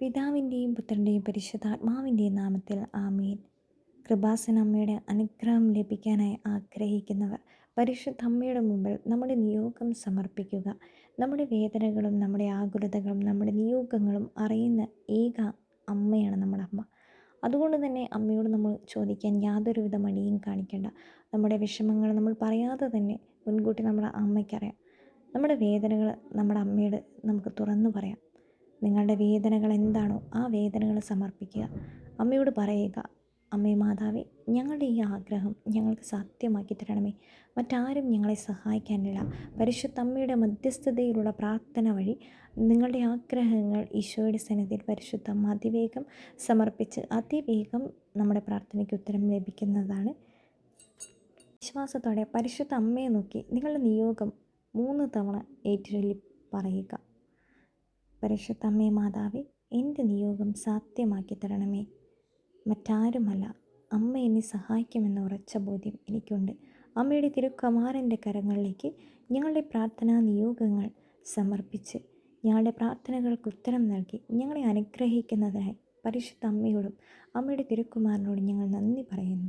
പിതാവിന്റെയും പുത്രന്റെയും പരിശുദ്ധാത്മാവിന്റെയും നാമത്തിൽ ആമീൻ. കൃപാസന അമ്മയുടെ അനുഗ്രഹം ലഭിക്കാനായി ആഗ്രഹിക്കുന്നവർ പരിശുദ്ധ അമ്മയുടെ മുമ്പിൽ നമ്മുടെ നിയോഗം സമർപ്പിക്കുക. നമ്മുടെ വേദനകളും നമ്മുടെ ആകുലതകളും നമ്മുടെ നിയോഗങ്ങളും അറിയുന്ന ഏക അമ്മയാണ് നമ്മുടെ അമ്മ. അതുകൊണ്ട് തന്നെ അമ്മയോട് നമ്മൾ ചോദിക്കാൻ യാതൊരുവിധ മടിയും കാണിക്കേണ്ട. നമ്മുടെ വിഷമങ്ങൾ നമ്മൾ പറയാതെ തന്നെ മുൻകൂട്ടി നമ്മുടെ അമ്മയ്ക്കറിയാം നമ്മുടെ വേദനകൾ നമ്മുടെ അമ്മയോട് നമുക്ക് തുറന്നു പറയാം. നിങ്ങളുടെ വേദനകൾ എന്താണോ ആ വേദനകൾ സമർപ്പിക്കുക. അമ്മയോട് പറയുക അമ്മേ മാതാവേ ഞങ്ങളുടെ ഈ ആഗ്രഹം ഞങ്ങൾക്ക് സത്യമാക്കി തരണമേ. മറ്റാരും ഞങ്ങളെ സഹായിക്കാനില്ല. പരിശുദ്ധ അമ്മയുടെ മധ്യസ്ഥതയിലുള്ള പ്രാർത്ഥന വഴി നിങ്ങളുടെ ആഗ്രഹങ്ങൾ ഈശോയുടെ സന്നിധിയിൽ പരിശുദ്ധ അതിവേഗം സമർപ്പിച്ച് അതിവേഗം നമ്മുടെ പ്രാർത്ഥനയ്ക്ക് ഉത്തരം ലഭിക്കുന്നതാണ്. വിശ്വാസത്തോടെ പരിശുദ്ധ അമ്മയെ നോക്കി നിങ്ങളുടെ നിയോഗം മൂന്ന് തവണ ഏറ്റുചൊല്ലി പറയുക. പരിശുദ്ധ അമ്മേ മാതാവേ എന്റെ നിയോഗം സാധ്യമാക്കി തരണമേ. മറ്റാരുമല്ല അമ്മ എന്നെ സഹായിക്കുമെന്ന ഉറച്ച ബോധ്യം എനിക്കുണ്ട്. അമ്മയുടെ തിരുക്കമാരന്റെ കരങ്ങളിലേക്ക് ഞങ്ങളുടെ പ്രാർത്ഥനാ നിയോഗങ്ങൾ സമർപ്പിച്ച് ഞങ്ങളുടെ പ്രാർത്ഥനകൾക്ക് ഉത്തരം നൽകി ഞങ്ങളെ അനുഗ്രഹിക്കുന്നതിനായി പരിശുദ്ധ അമ്മയോടും അമ്മയുടെ തിരുക്കുമാരനോടും ഞങ്ങൾ നന്ദി പറയുന്നു.